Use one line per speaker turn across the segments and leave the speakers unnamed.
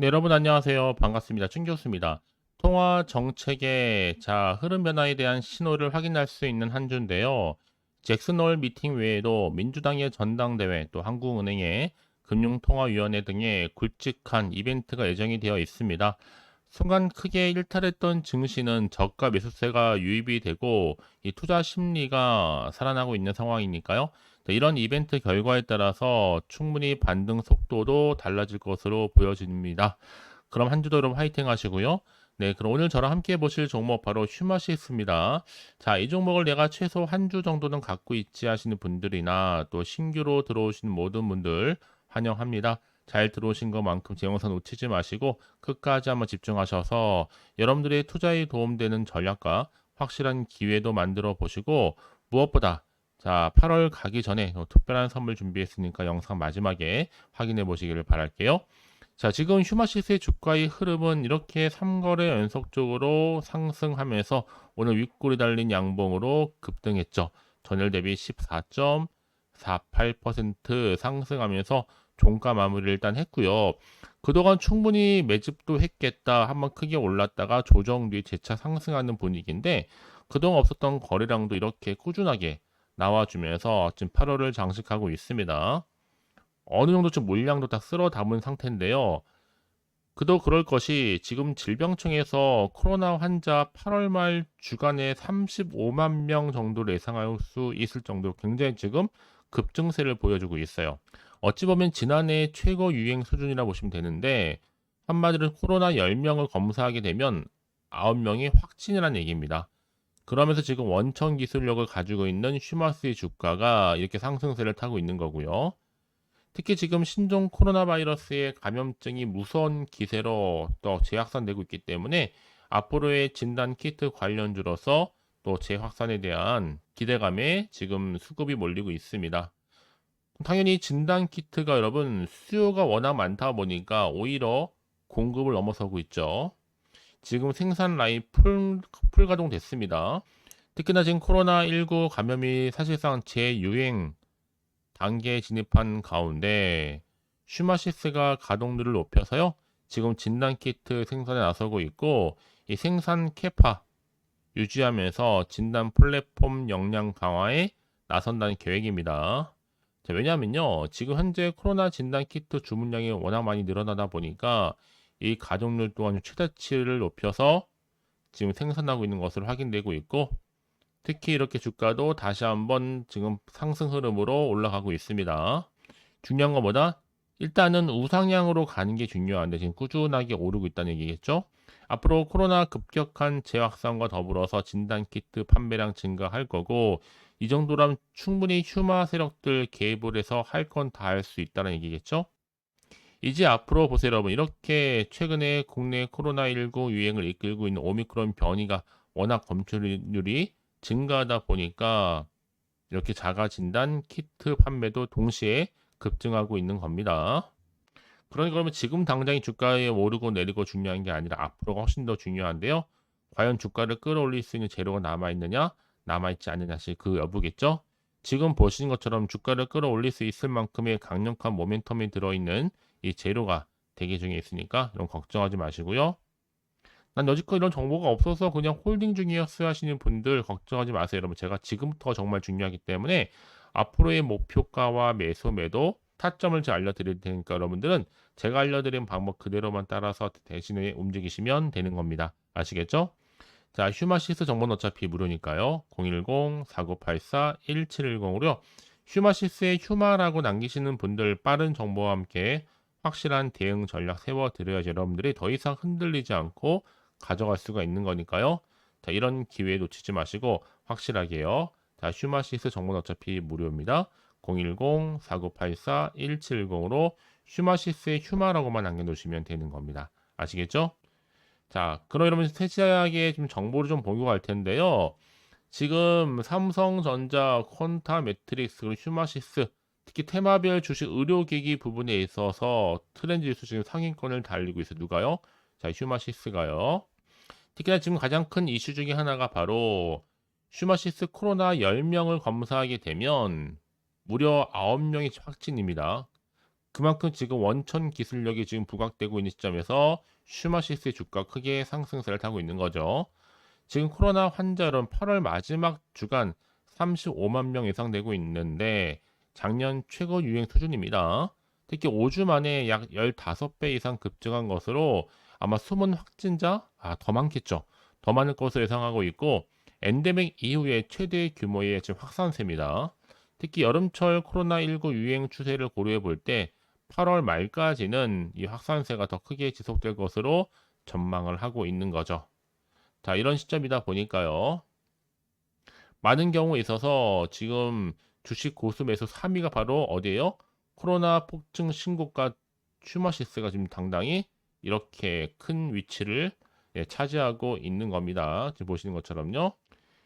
네, 여러분 안녕하세요. 반갑습니다. 춘 교수입니다. 통화 정책의 자, 흐름 변화에 대한 신호를 확인할 수 있는 한 주인데요. 잭슨홀 미팅 외에도 민주당의 전당대회 또 한국은행의 금융통화위원회 등의 굵직한 이벤트가 예정이 되어 있습니다. 순간 크게 일탈했던 증시는 저가 매수세가 유입이 되고 이 투자 심리가 살아나고 있는 상황이니까요. 네, 이런 이벤트 결과에 따라서 충분히 반등 속도도 달라질 것으로 보여집니다. 그럼 한 주도 여러분 화이팅 하시고요. 네, 그럼 오늘 저랑 함께 보실 종목 바로 휴마시스입니다. 자, 이 종목을 내가 최소 한 주 정도는 갖고 있지 하시는 분들이나 또 신규로 들어오신 모든 분들 환영합니다. 잘 들어오신 것만큼 제 영상 놓치지 마시고 끝까지 한번 집중하셔서 여러분들의 투자에 도움되는 전략과 확실한 기회도 만들어 보시고 무엇보다 자 8월 가기 전에 특별한 선물 준비했으니까 영상 마지막에 확인해 보시기를 바랄게요. 자 지금 휴마시스의 주가의 흐름은 이렇게 3거래 연속적으로 상승하면서 오늘 윗골이 달린 양봉으로 급등했죠. 전일 대비 14.48% 상승하면서 종가 마무리를 일단 했고요. 그동안 충분히 매집도 했겠다. 한번 크게 올랐다가 조정 뒤 재차 상승하는 분위기인데 그동안 없었던 거래량도 이렇게 꾸준하게 나와주면서 지금 8월을 장식하고 있습니다. 어느 정도 좀 물량도 다 쓸어 담은 상태인데요. 그도 그럴 것이 지금 질병청에서 코로나 환자 8월 말 주간에 35만 명 정도를 예상할 수 있을 정도로 굉장히 지금 급증세를 보여주고 있어요. 어찌 보면 지난해 최고 유행 수준이라 보시면 되는데 한마디로 코로나 10명을 검사하게 되면 9명이 확진이라는 얘기입니다. 그러면서 지금 원천 기술력을 가지고 있는 슈마스의 주가가 이렇게 상승세를 타고 있는 거고요. 특히 지금 신종 코로나 바이러스의 감염증이 무서운 기세로 또 재확산되고 있기 때문에 앞으로의 진단 키트 관련주로서 또 재확산에 대한 기대감에 지금 수급이 몰리고 있습니다. 당연히 진단 키트가 여러분 수요가 워낙 많다 보니까 오히려 공급을 넘어서고 있죠. 지금 생산 라인 풀, 풀 가동됐습니다. 특히나 지금 코로나19 감염이 사실상 재유행 단계에 진입한 가운데 슈마시스가 가동률을 높여서요. 지금 진단 키트 생산에 나서고 있고 이 생산 캐파 유지하면서 진단 플랫폼 역량 강화에 나선다는 계획입니다. 자, 왜냐하면요. 지금 현재 코로나 진단 키트 주문량이 워낙 많이 늘어나다 보니까 이 가동률 또한 최대치를 높여서 지금 생산하고 있는 것으로 확인되고 있고 특히 이렇게 주가도 다시 한번 지금 상승 흐름으로 올라가고 있습니다. 중요한 것보다 일단은 우상향으로 가는 게 중요한데 지금 꾸준하게 오르고 있다는 얘기겠죠. 앞으로 코로나 급격한 재확산과 더불어서 진단키트 판매량 증가할 거고 이 정도라면 충분히 휴마 세력들 개입을 해서 할 건 다 할 수 있다는 얘기겠죠. 이제 앞으로 보세요 여러분 이렇게 최근에 국내 코로나19 유행을 이끌고 있는 오미크론 변이가 워낙 검출률이 증가하다 보니까 이렇게 자가 진단 키트 판매도 동시에 급증하고 있는 겁니다. 그러니 그러면 지금 당장이 주가에 오르고 내리고 중요한 게 아니라 앞으로가 훨씬 더 중요한데요. 과연 주가를 끌어올릴 수 있는 재료가 남아 있느냐, 남아 있지 않느냐, 그 여부겠죠? 지금 보시는 것처럼 주가를 끌어올릴 수 있을 만큼의 강력한 모멘텀이 들어 있는 이 재료가 대기 중에 있으니까 이런 걱정하지 마시고요. 난 여지껏 이런 정보가 없어서 그냥 홀딩 중이었어요 하시는 분들 걱정하지 마세요. 여러분 제가 지금부터 정말 중요하기 때문에 앞으로의 목표가와 매수 매도 타점을 제가 알려드릴 테니까 여러분들은 제가 알려드린 방법 그대로만 따라서 대신에 움직이시면 되는 겁니다. 아시겠죠? 자, 휴마시스 정보는 어차피 무료니까요. 010-4984-1710으로요. 휴마시스의 휴마라고 남기시는 분들 빠른 정보와 함께 확실한 대응 전략 세워드려야지 여러분들이 더 이상 흔들리지 않고 가져갈 수가 있는 거니까요. 자, 이런 기회 놓치지 마시고 확실하게요. 자, 휴마시스 정보는 어차피 무료입니다. 010-4984-1710으로 휴마시스의 휴마라고만 남겨놓으시면 되는 겁니다. 아시겠죠? 자, 그럼 여러분 세세하게 좀 정보를 좀 보고 갈 텐데요. 지금 삼성전자, 콘타 매트릭스, 그리고 휴마시스, 특히 테마별 주식 의료기기 부분에 있어서 트렌드 지수 지금 상위권을 달리고 있어요. 누가요? 자, 휴마시스가요. 특히나 지금 가장 큰 이슈 중에 하나가 바로 휴마시스 코로나 10명을 검사하게 되면 무려 9명이 확진입니다. 그만큼 지금 원천 기술력이 지금 부각되고 있는 시점에서 슈마시스의 주가 크게 상승세를 타고 있는 거죠. 지금 코로나 환자는 8월 마지막 주간 35만 명 이상 되고 있는데 작년 최고 유행 수준입니다. 특히 5주 만에 약 15배 이상 급증한 것으로 아마 숨은 확진자 아, 더 많겠죠. 더 많을 것으로 예상하고 있고 엔데믹 이후에 최대 규모의 지금 확산세입니다. 특히 여름철 코로나19 유행 추세를 고려해 볼 때 8월 말까지는 이 확산세가 더 크게 지속될 것으로 전망을 하고 있는 거죠. 자, 이런 시점이다 보니까요. 많은 경우에 있어서 지금 주식 고수 매수 3위가 바로 어디예요? 코로나 폭증 신고가 슈머시스가 지금 당당히 이렇게 큰 위치를 예, 차지하고 있는 겁니다. 지금 보시는 것처럼요.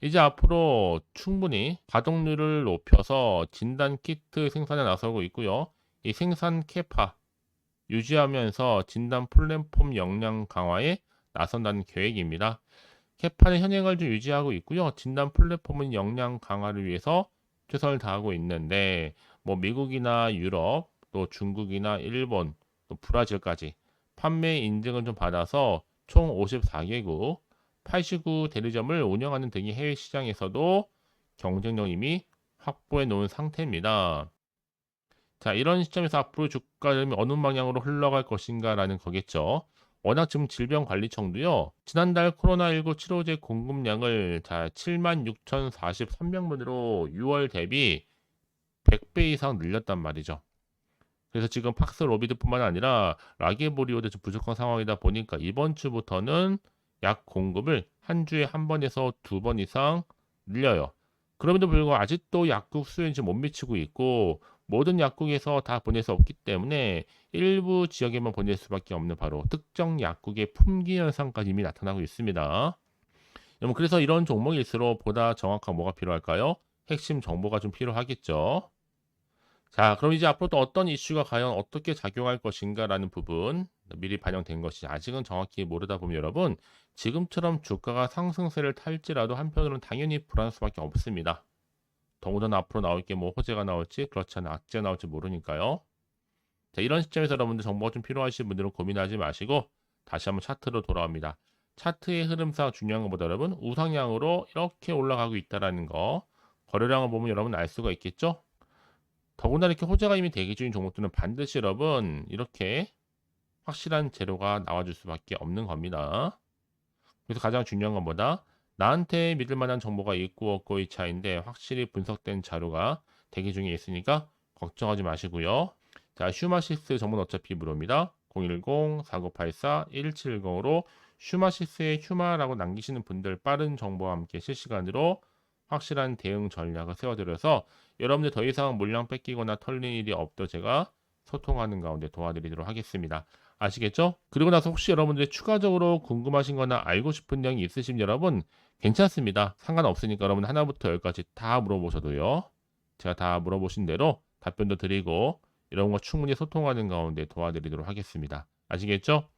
이제 앞으로 충분히 가동률을 높여서 진단 키트 생산에 나서고 있고요. 이 생산 캐파 유지하면서 진단 플랫폼 역량 강화에 나선다는 계획입니다. 캐파는 현행을 좀 유지하고 있고요. 진단 플랫폼은 역량 강화를 위해서 최선을 다하고 있는데 뭐 미국이나 유럽, 또 중국이나 일본, 또 브라질까지 판매 인증을 좀 받아서 총 54개국 89 대리점을 운영하는 등의 해외 시장에서도 경쟁력 이미 확보해 놓은 상태입니다. 자, 이런 시점에서 앞으로 주가는 어느 방향으로 흘러갈 것인가라는 거겠죠. 워낙 지금 질병관리청도요. 지난달 코로나19 치료제 공급량을 자 76,043명분으로 6월 대비 100배 이상 늘렸단 말이죠. 그래서 지금 팍스 로비드뿐만 아니라 라게보리오도 좀 부족한 상황이다 보니까 이번 주부터는 약 공급을 한 주에 한 번에서 두 번 이상 늘려요. 그럼에도 불구하고 아직도 약국 지금 못 미치고 있고 모든 약국에서 다 보낼 수 없기 때문에 일부 지역에만 보낼 수밖에 없는 바로 특정 약국의 품귀 현상까지 이미 나타나고 있습니다. 여러분 그래서 이런 종목일수록 보다 정확한 뭐가 필요할까요? 핵심 정보가 좀 필요하겠죠. 자, 그럼 이제 앞으로 또 어떤 이슈가 과연 어떻게 작용할 것인가라는 부분 미리 반영된 것이 아직은 정확히 모르다 보면 여러분 지금처럼 주가가 상승세를 탈지라도 한편으로는 당연히 불안할 수밖에 없습니다. 더군다나 앞으로 나올 게 뭐 호재가 나올지 그렇지 않은 악재가 나올지 모르니까요. 자, 이런 시점에서 여러분들 정보가 좀 필요하신 분들은 고민하지 마시고 다시 한번 차트로 돌아옵니다. 차트의 흐름상 중요한 것보다 여러분 우상향으로 이렇게 올라가고 있다라는 거 거래량을 보면 여러분 알 수가 있겠죠? 더군다나 이렇게 호재가 이미 대기 중인 종목들은 반드시 여러분 이렇게 확실한 재료가 나와줄 수밖에 없는 겁니다. 그래서 가장 중요한 건 뭐다? 나한테 믿을 만한 정보가 있고 없고의 차이인데 확실히 분석된 자료가 대기 중에 있으니까 걱정하지 마시고요. 자, 슈마시스 정보는 어차피 무료입니다. 010-4984-1710으로 슈마시스의 휴마라고 남기시는 분들 빠른 정보와 함께 실시간으로 확실한 대응 전략을 세워드려서 여러분들 더 이상 물량 뺏기거나 털린 일이 없도록 제가 소통하는 가운데 도와드리도록 하겠습니다. 아시겠죠? 그리고 나서 혹시 여러분들이 추가적으로 궁금하신 거나 알고 싶은 내용이 있으신 여러분 괜찮습니다. 상관없으니까 여러분 하나부터 열까지 다 물어보셔도요. 제가 다 물어보신 대로 답변도 드리고 거 충분히 소통하는 가운데 도와드리도록 하겠습니다. 아시겠죠?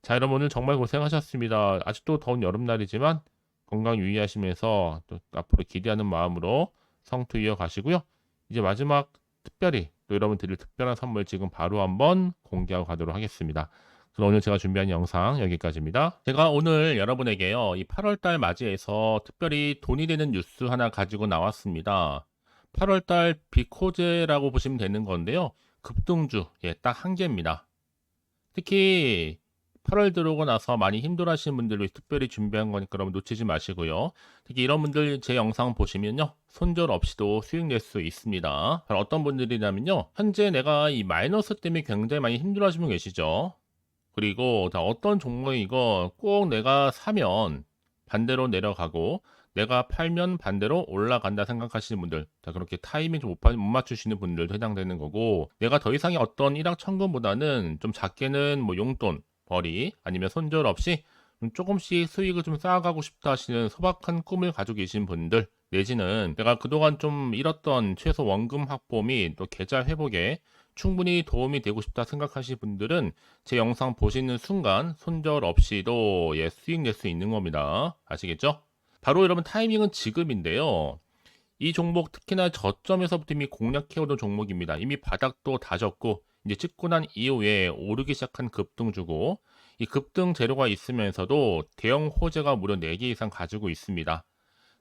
자, 여러분 오늘 정말 고생하셨습니다. 아직도 더운 여름날이지만 건강 유의하시면서 또 앞으로 기대하는 마음으로 성투 이어가시고요. 이제 마지막 특별히 또 여러분 드릴 특별한 선물 지금 바로 한번 공개하고 가도록 하겠습니다. 그럼 오늘 제가 준비한 영상 여기까지입니다. 제가 오늘 여러분에게요, 이 8월달 맞이해서 특별히 돈이 되는 뉴스 하나 가지고 나왔습니다. 8월달 비코제라고 보시면 되는 건데요. 급등주, 예, 딱 한 개입니다. 특히 8월 들어오고 나서 많이 힘들어하시는 분들을 특별히 준비한 거니까 여러분 놓치지 마시고요. 특히 이런 분들 제 영상 보시면요. 손절 없이도 수익 낼 수 있습니다. 바로 어떤 분들이냐면요. 현재 내가 이 마이너스 때문에 굉장히 많이 힘들어하시는 분 계시죠. 그리고 다 어떤 종목이 이거 꼭 내가 사면 반대로 내려가고 내가 팔면 반대로 올라간다 생각하시는 분들 자 그렇게 타이밍 좀못 맞추시는 분들도 해당되는 거고 내가 더 이상의 어떤 일확천금보다는 좀 작게는 뭐 용돈 벌이 아니면 손절 없이 조금씩 수익을 좀 쌓아가고 싶다 하시는 소박한 꿈을 가지고 계신 분들 내지는 내가 그동안 좀 잃었던 최소 원금 확보 및 또 계좌 회복에 충분히 도움이 되고 싶다 생각하시는 분들은 제 영상 보시는 순간 손절 없이도 예, 수익 낼 수 있는 겁니다. 아시겠죠? 바로 여러분 타이밍은 지금인데요. 이 종목 특히나 저점에서부터 이미 공략해오던 종목입니다. 이미 바닥도 다졌고 이제 찍고 난 이후에 오르기 시작한 급등주고 이 급등 재료가 있으면서도 대형 호재가 무려 4개 이상 가지고 있습니다.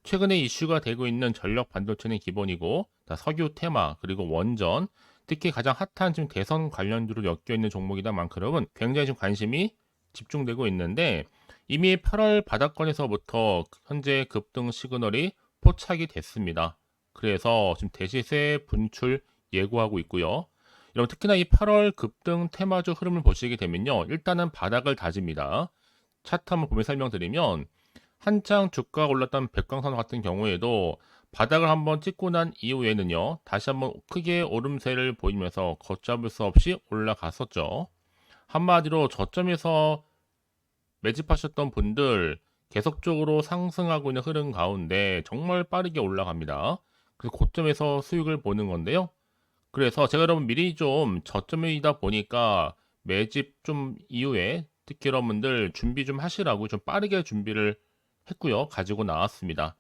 최근에 이슈가 되고 있는 전력 반도체는 기본이고 자, 석유 테마 그리고 원전 특히 가장 핫한 지금 대선 관련주로 엮여 있는 종목이다 만큼 굉장히 지금 관심이 집중되고 있는데 이미 8월 바닥권에서부터 현재 급등 시그널이 포착이 됐습니다. 그래서 지금 대시세 분출 예고하고 있고요. 여러분 특히나 이 8월 급등 테마주 흐름을 보시게 되면요. 일단은 바닥을 다집니다. 차트 한번 보면 설명드리면 한창 주가가 올랐던 백광산 같은 경우에도 바닥을 한번 찍고 난 이후에는요. 다시 한번 크게 오름세를 보이면서 걷잡을 수 없이 올라갔었죠. 한마디로 저점에서 매집하셨던 분들 계속적으로 상승하고 있는 흐름 가운데 정말 빠르게 올라갑니다. 그래서 고점에서 수익을 보는 건데요. 그래서 제가 여러분 미리 좀 저점이다 보니까 매집 좀 이후에 특히 여러분들 준비 좀 하시라고 좀 빠르게 준비를 했고요. 가지고 나왔습니다.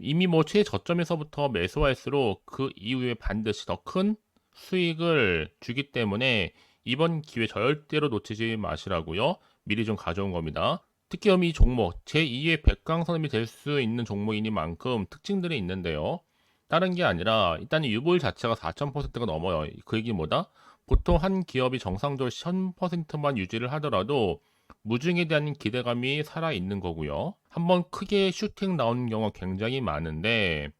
이미 뭐 최저점에서부터 매수할수록 그 이후에 반드시 더 큰 수익을 주기 때문에 이번 기회 절대로 놓치지 마시라고요. 미리 좀 가져온 겁니다. 특히 이 종목 제2의 백강선임이 될 수 있는 종목이니만큼 특징들이 있는데요. 다른 게 아니라 일단 유보율 자체가 4,000%가 넘어요. 그 얘기 뭐다? 보통 한 기업이 정상적으로 1000%만 유지를 하더라도 무중에 대한 기대감이 살아 있는 거고요. 한번 크게 슈팅 나오는 경우가 굉장히 많은데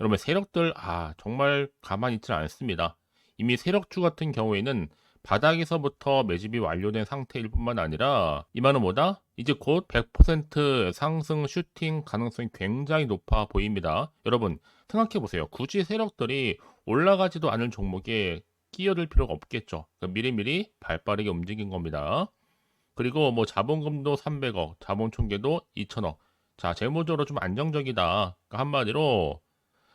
여러분 세력들 아 정말 가만히 있지 않습니다. 이미 세력주 같은 경우에는 바닥에서부터 매집이 완료된 상태일 뿐만 아니라 이만은 뭐다? 이제 곧 100% 상승 슈팅 가능성이 굉장히 높아 보입니다. 여러분 생각해 보세요. 굳이 세력들이 올라가지도 않을 종목에 끼어들 필요가 없겠죠. 그러니까 미리미리 발빠르게 움직인 겁니다. 그리고 뭐 자본금도 300억, 자본 총계도 2천억. 자, 재무적으로 좀 안정적이다. 그러니까 한마디로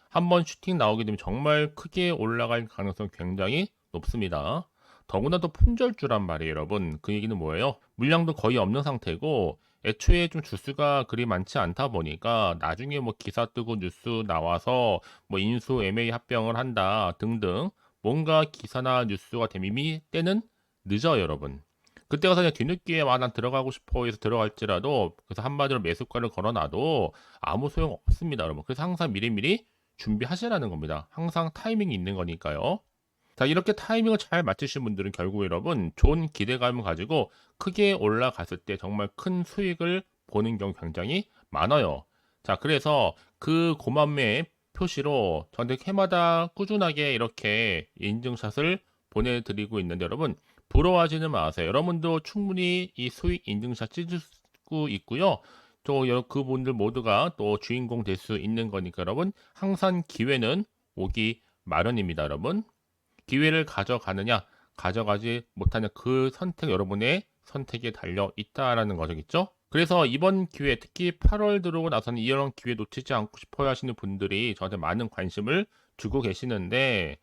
한 번 슈팅 나오게 되면 정말 크게 올라갈 가능성이 굉장히 높습니다. 더구나 도 품절주란 말이에요, 여러분. 그 얘기는 뭐예요? 물량도 거의 없는 상태고 애초에 좀 주수가 그리 많지 않다 보니까 나중에 뭐 기사 뜨고 뉴스 나와서 뭐 인수 MA 합병을 한다 등등 뭔가 기사나 뉴스가 되면 이미 때는 늦어요, 여러분. 그때 가서 그냥 뒤늦게 와난 들어가고 싶어 해서 들어갈지라도 그래서 한마디로 매수가를 걸어놔도 아무 소용 없습니다, 여러분. 그래서 항상 미리미리 준비하시라는 겁니다. 항상 타이밍이 있는 거니까요. 자, 이렇게 타이밍을 잘 맞추신 분들은 결국 여러분 좋은 기대감을 가지고 크게 올라갔을 때 정말 큰 수익을 보는 경우 굉장히 많아요. 자, 그래서 그 고만매 표시로 저한테 해마다 꾸준하게 이렇게 인증샷을 보내드리고 있는데 여러분 부러워하지는 마세요. 여러분도 충분히 이 수익 인증샷 찍을 수 있고요. 또 그분들 모두가 또 주인공 될 수 있는 거니까 여러분 항상 기회는 오기 마련입니다, 여러분. 기회를 가져가느냐, 가져가지 못하는 그 선택 여러분의 선택에 달려 있다라는 거죠. 그래서 이번 기회, 특히 8월 들어오고 나서는 이런 기회 놓치지 않고 싶어 하시는 분들이 저한테 많은 관심을 주고 계시는데,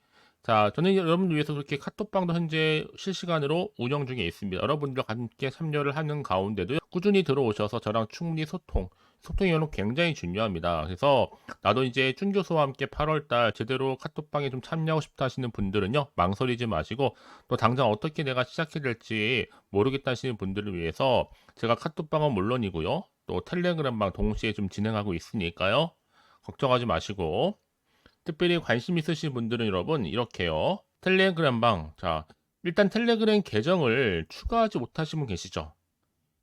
자, 저는 여러분들 위해서 그렇게 카톡방도 현재 실시간으로 운영 중에 있습니다. 여러분들과 함께 참여를 하는 가운데도 꾸준히 들어오셔서 저랑 충분히 소통, 소통이 여러분 굉장히 중요합니다. 그래서 나도 이제 준 교수와 함께 8월달 제대로 카톡방에 좀 참여하고 싶다 하시는 분들은요, 망설이지 마시고 또 당장 어떻게 내가 시작해야 될지 모르겠다 하시는 분들을 위해서 제가 카톡방은 물론이고요, 또 텔레그램방 동시에 좀 진행하고 있으니까요, 걱정하지 마시고 특별히 관심 있으신 분들은 여러분 이렇게요. 텔레그램방 자 일단 텔레그램 계정을 추가하지 못하신 분 계시죠?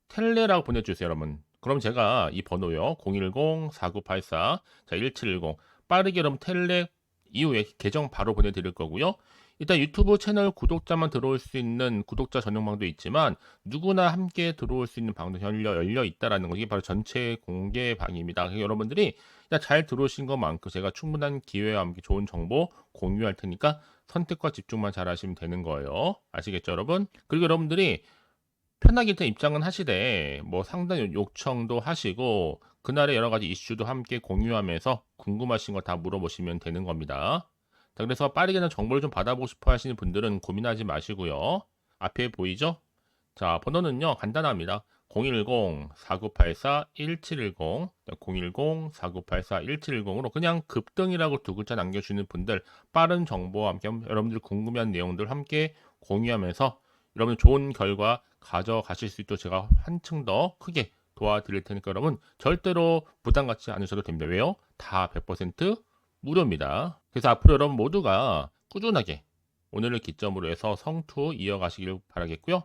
텔레라고 보내주세요 여러분. 그럼 제가 이 번호요 010-4984 자 1710 빠르게 여러분 텔레 이후에 계정 바로 보내드릴 거고요. 일단 유튜브 채널 구독자만 들어올 수 있는 구독자 전용방도 있지만 누구나 함께 들어올 수 있는 방도 열려, 열려 있다라는 것이 바로 전체 공개 방입니다. 여러분들이 잘 들어오신 것만큼 제가 충분한 기회와 함께 좋은 정보 공유할 테니까 선택과 집중만 잘 하시면 되는 거예요. 아시겠죠, 여러분? 그리고 여러분들이 편하게 일단 입장은 하시되 뭐 상당 요청도 하시고 그날의 여러 가지 이슈도 함께 공유하면서 궁금하신 거 다 물어보시면 되는 겁니다. 자, 그래서 빠르게 는 정보를 좀 받아보고 싶어 하시는 분들은 고민하지 마시고요. 앞에 보이죠? 자, 번호는요, 간단합니다. 010-4984-1710, 010-4984-1710으로 그냥 급등이라고 두 글자 남겨주는 분들, 빠른 정보와 함께 여러분들 궁금한 내용들 함께 공유하면서 여러분 좋은 결과 가져가실 수 있도록 제가 한층 더 크게 도와드릴 테니까 여러분 절대로 부담 갖지 않으셔도 됩니다. 왜요? 다 100% 무료입니다. 그래서 앞으로 여러분 모두가 꾸준하게 오늘을 기점으로 해서 성투 이어가시길 바라겠고요.